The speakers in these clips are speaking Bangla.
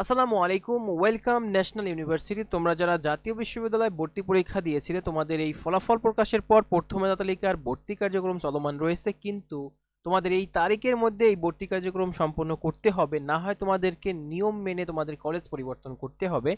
আসসালামু আলাইকুম, ওয়েলকাম ন্যাশনাল ইউনিভার্সিটি। তোমরা যারা জাতীয় বিশ্ববিদ্যালয়ে ভর্তি পরীক্ষা দিয়েছিলে, তোমাদের এই ফলাফল প্রকাশের পর প্রথম তালিকার ভর্তি কার্যক্রম চলমান রয়েছে, কিন্তু তোমাদের এই তারিখের মধ্যে এই ভর্তি কার্যক্রম সম্পন্ন করতে হবে। না হয় তোমাদেরকে নিয়ম মেনে তোমাদের কলেজ পরিবর্তন করতে হবে।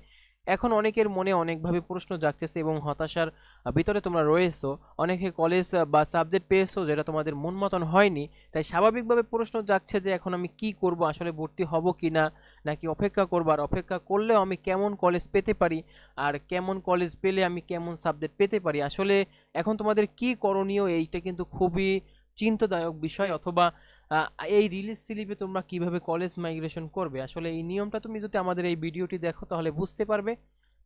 এখন অনেকের মনে অনেকভাবে প্রশ্ন জাগতেছে এবং হতাশার ভিতরে তোমরা রয়েছো। অনেকে কলেজ বা সাবজেক্ট পেয়েছ যেটা তোমাদের মন মতন হয়নি। তাই স্বাভাবিকভাবে প্রশ্ন জাগছে যে এখন আমি কি করব, আসলে ভর্তি হব কি না নাকি অপেক্ষা করব, আর অপেক্ষা করলেও আমি কেমন কলেজ পেতে পারি, আর কেমন কলেজ পেলে আমি কেমন সাবজেক্ট পেতে পারি? আসলে এখন তোমাদের কি করণীয়, এইটা কিন্তু খুবই চিন্তাদায়ক বিষয় অথবা এই রিলিজ স্লিপে তোমরা কীভাবে কলেজ মাইগ্রেশন করবে? আসলে এই নিয়মটা তুমি যদি আমাদের এই ভিডিওটি দেখো তাহলে বুঝতে পারবে।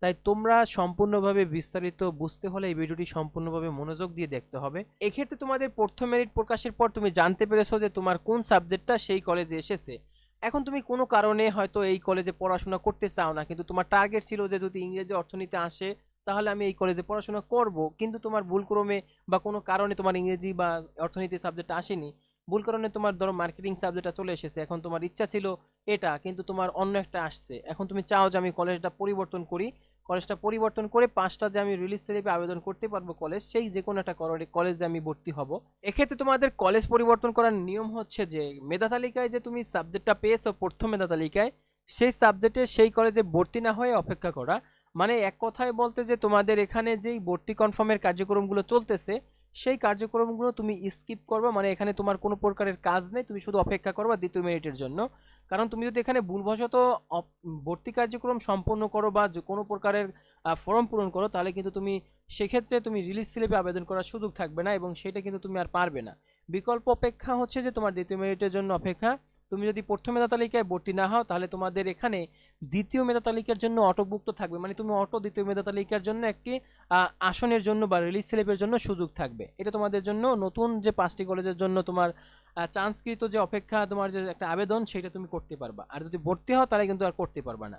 তাই তোমরা সম্পূর্ণভাবে বিস্তারিত বুঝতে হলে এই ভিডিওটি সম্পূর্ণভাবে মনোযোগ দিয়ে দেখতে হবে। এক্ষেত্রে তোমাদের প্রথম মেরিট প্রকাশের পর তুমি জানতে পেরেছ যে তোমার কোন সাবজেক্টটা সেই কলেজে এসেছে। এখন তুমি কোনো কারণে হয়তো এই কলেজে পড়াশোনা করতে চাও না, কিন্তু তোমার টার্গেট ছিল যে যদি ইংরেজি অর্থনীতি আসে তাহলে আমি এই কলেজে পড়াশোনা করব। কিন্তু তোমার ভুলক্রমে বা কোনো কারণে তোমার ইংরেজি বা অর্থনীতি সাবজেক্ট আসেনি ভুল কারণে তোমার ধরো মার্কেটিং সাবজেক্টটা চলে এসেছে, এখন তোমার ইচ্ছা ছিল এটা, কিন্তু তোমার অন্য একটা আসছে। এখন তুমি চাও যে আমি কলেজটা পরিবর্তন করি। কলেজটা পরিবর্তন করে পাঁচটা যে আমি রিলিজ স্লিপে আবেদন করতে পারব কলেজ সেই যে কোনো একটা কলেজে আমি ভর্তি হব। এক্ষেত্রে তোমাদের কলেজ পরিবর্তন করার নিয়ম হচ্ছে যে, মেধা তালিকায় যে তুমি সাবজেক্টটা পেয়েছ প্রথম মেধা তালিকায়, সেই সাবজেক্টে সেই কলেজে ভর্তি না হয়ে অপেক্ষা করা। মানে এক কথায় বলতে যে তোমাদের এখানে যেই ভর্তি কনফার্মের কার্যক্রমগুলো চলতেছে, সেই কার্যক্রমগুলো তুমি স্কিপ করবা মানে এখানে তোমার কোনো প্রকারের কাজ নেই, তুমি শুধু অপেক্ষা করবা দ্বিতীয় মেরিটের জন্য। কারণ তুমি যদি এখানে ভুলবশত ভর্তি কার্যক্রম সম্পন্ন করো বা যে কোনো প্রকারের ফর্ম পূরণ করো, তাহলে কিন্তু তুমি সেক্ষেত্রে তুমি রিলিজ স্লিপে আবেদন করার সুযোগ থাকবে না এবং সেটা কিন্তু তুমি আর পারবে না। বিকল্প অপেক্ষা হচ্ছে যে তোমার দ্বিতীয় মেরিটের জন্য অপেক্ষা তুমি যদি প্রথম মেধা তালিকায় ভর্তি না হও, তাহলে তোমাদের এখানে দ্বিতীয় মেধা তালিকার জন্য অটোভুক্ত থাকবে। মানে তুমি অটো দ্বিতীয় মেধা তালিকার জন্য একটি আসনের জন্য বা রিলিজ স্লিপের জন্য সুযোগ থাকবে। এটা তোমাদের জন্য নতুন যে পাঁচটি কলেজের জন্য তোমার চান্সকৃত যে অপেক্ষা, তোমার যে একটা আবেদন, সেটা তুমি করতে পারবা। আর যদি ভর্তি হও, তাহলে কিন্তু আর করতে পারবা না।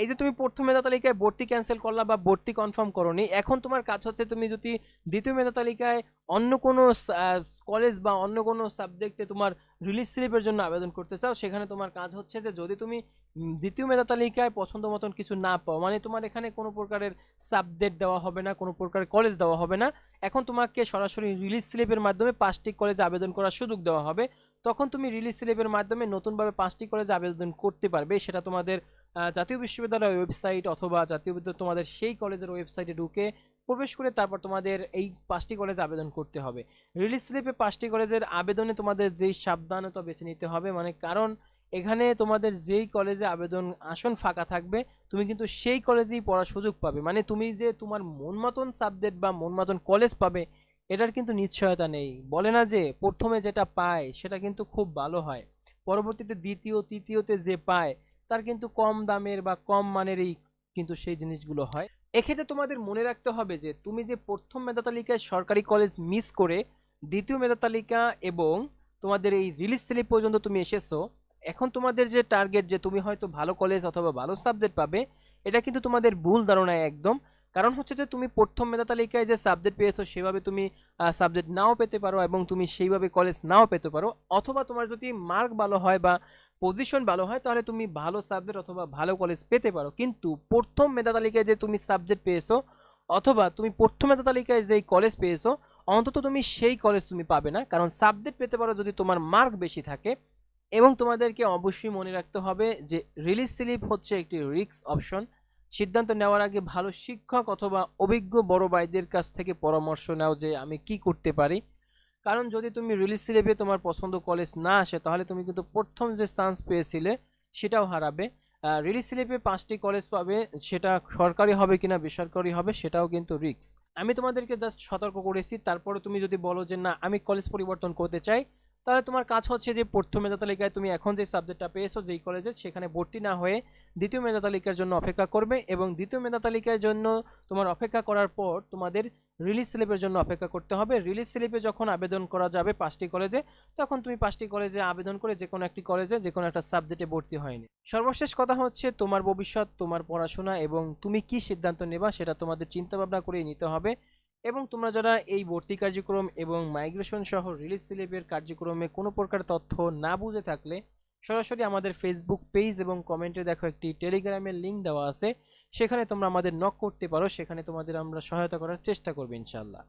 এই যে তুমি প্রথম মেধা তালিকায় ভর্তি ক্যান্সেল করলা বা ভর্তি কনফার্ম করনি, এখন তোমার কাজ হচ্ছে তুমি যদি দ্বিতীয় মেধা তালিকায় অন্য কোনো কলেজ বা অন্য কোনো সাবজেক্টে তোমার রিলিজ স্লিপের জন্য আবেদন করতে চাও, সেখানে তোমার কাজ হচ্ছে যে যদি তুমি দ্বিতীয় মেধা তালিকায় পছন্দ মতন কিছু না পাও মানে তোমার এখানে কোনো প্রকারের সাবজেক্ট দেওয়া হবে না, কোনো প্রকারের কলেজ দেওয়া হবে না, এখন তোমাকে সরাসরি রিলিজ স্লিপের মাধ্যমে পাঁচটি কলেজে আবেদন করার সুযোগ দেওয়া হবে। তখন তুমি রিলিজ স্লিপের মাধ্যমে নতুনভাবে পাঁচটি কলেজে আবেদন করতে পারবে। সেটা তোমাদের জাতীয় বিশ্ববিদ্যালয়ের ওয়েবসাইট অথবা জাতীয় বিদ্যালয় তোমাদের সেই কলেজের ওয়েবসাইটে ঢুকে প্রবেশ করে তারপর তোমাদের এই পাঁচটি কলেজে আবেদন করতে হবে। রিলিজ স্লিপে পাঁচটি কলেজের আবেদনে তোমাদের যেই সাবধানতা বেছে নিতে হবে মানে কারণ এখানে তোমাদের যেই কলেজে আবেদন আসন ফাঁকা থাকবে, তুমি কিন্তু সেই কলেজেই পড়ার সুযোগ পাবে। মানে তুমি যে তোমার মন মতন সাবজেক্ট বা মন মতন কলেজ পাবে এটার কিন্তু নিশ্চয়তা নেই। বলে না যে প্রথমে যেটা পায় সেটা কিন্তু খুব ভালো হয়। পরবর্তীতে দ্বিতীয়, তৃতীয়তে যে পায়, তার কিন্তু কম দামের বা কম মানেরই কিন্তু সেই জিনিসগুলো হয়। এক্ষেত্রে তোমাদের মনে রাখতে হবে যে তুমি যে প্রথম মেধা তালিকায় সরকারি কলেজ মিস করে দ্বিতীয় মেধা তালিকা এবং তোমাদের এই রিলিজ স্লিপ পর্যন্ত তুমি এসেছ, এখন তোমাদের যে টার্গেট যে তুমি হয়তো ভালো কলেজ অথবা ভালো সাবজেক্ট পাবে, এটা কিন্তু তোমাদের ভুল ধারণায় একদম। কারণ হচ্ছে যে তুমি প্রথম মেধা তালিকায় যে সাবজেক্ট পেয়েছ, সেভাবে তুমি সাবজেক্ট নাও পেতে পারো এবং তুমি সেইভাবে কলেজ নাও পেতে পারো। অথবা তোমার যদি মার্ক ভালো হয় বা পজিশন ভালো হয়, তাহলে তুমি ভালো সাবজেক্ট অথবা ভালো কলেজ পেতে পারো। কিন্তু প্রথম মেধা তালিকায় যে তুমি সাবজেক্ট পেয়েছ, অথবা তুমি প্রথম মেধা তালিকায় যেই কলেজ পেয়েছ, অন্তত তুমি সেই কলেজ তুমি পাবে না। কারণ সাবজেক্ট পেতে পারো যদি তোমার মার্ক বেশি থাকে এবং তোমাদেরকে অবশ্যই মনে রাখতে হবে যে রিলিজ স্লিপ হচ্ছে একটি রিস্ক অপশন সিদ্ধান্ত নেওয়ার আগে ভালো শিক্ষক অথবা অভিজ্ঞ বড় ভাইদের কাছ থেকে পরামর্শ নাও যে আমি কি করতে পারি। কারণ যদি তুমি রিলিজ স্লিপে তোমার পছন্দ কলেজ না আসে, তাহলে তুমি কিন্তু প্রথম যে চান্স পেয়েছিলে সেটাও হারাবে। রিলিজ স্লিপে পাঁচটি কলেজ পাবে, সেটা সরকারি হবে কিনা বেসরকারি হবে সেটাও কিন্তু রিস্ক আমি তোমাদেরকে জাস্ট সতর্ক করেছি, তারপরে তুমি যদি বলো যে না, আমি কলেজ পরিবর্তন করতে চাই তাহলে তোমার কাজ হচ্ছে যে প্রথম মেধা তালিকায় তুমি এখন যে সাবজেক্টটা পেয়েছ, যেই কলেজে সেখানে ভর্তি না হয়ে দ্বিতীয় মেধা তালিকার জন্য অপেক্ষা করবে এবং দ্বিতীয় মেধা তালিকার জন্য তোমার অপেক্ষা করার পর তোমাদের রিলিজ স্লিপের জন্য অপেক্ষা করতে হবে। রিলিজ স্লিপে যখন আবেদন করা যাবে পাঁচটি কলেজে তখন তুমি পাঁচটি কলেজে আবেদন করে যে কোনো একটি কলেজে যে কোনো একটা সাবজেক্টে ভর্তি হয়নি সর্বশেষ কথা হচ্ছে তোমার ভবিষ্যৎ, তোমার পড়াশোনা এবং তুমি কি সিদ্ধান্ত নেবা সেটা তোমাদের চিন্তা ভাবনা করেই নিতে হবে। এবং তোমরা যারা এই ভর্তি কার্যক্রম এবং মাইগ্রেশন সহ রিলিজ স্লিপের কার্যক্রমে কোনো প্রকার তথ্য না বুঝে থাকলে সরাসরি আমাদের ফেসবুক পেজ এবং কমেন্টে দেখো একটি টেলিগ্রামের লিঙ্ক দেওয়া আছে। সেখানে তোমরা আমাদের নক করতে পারো। সেখানে তোমাদের আমরা সহায়তা করার চেষ্টা করব ইনশাল্লাহ